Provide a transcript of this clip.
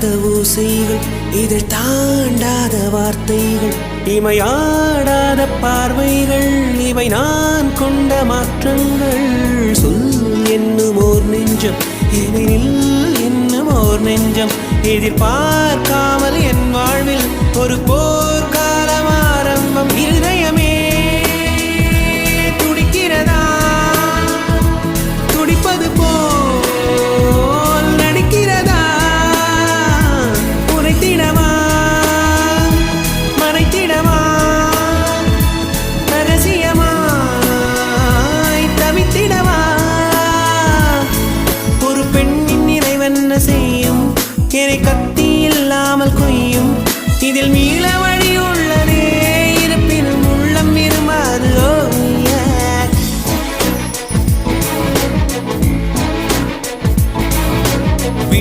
தீண்டாத ஓசைகள் இதில் தாண்டாத வார்த்தைகள் இமையாடாத பார்வைகள் இவை நான் கொண்ட மாற்றங்கள். சொல் என்னும் ஓர் நெஞ்சம் எனில் என்னும் ஓர் நெஞ்சம் எதிர்பார்க்காமல் என் வாழ்வில் செய்யும். என்னை கத்தி இல்லாமல் கொய்யும். இதில் மீளவன்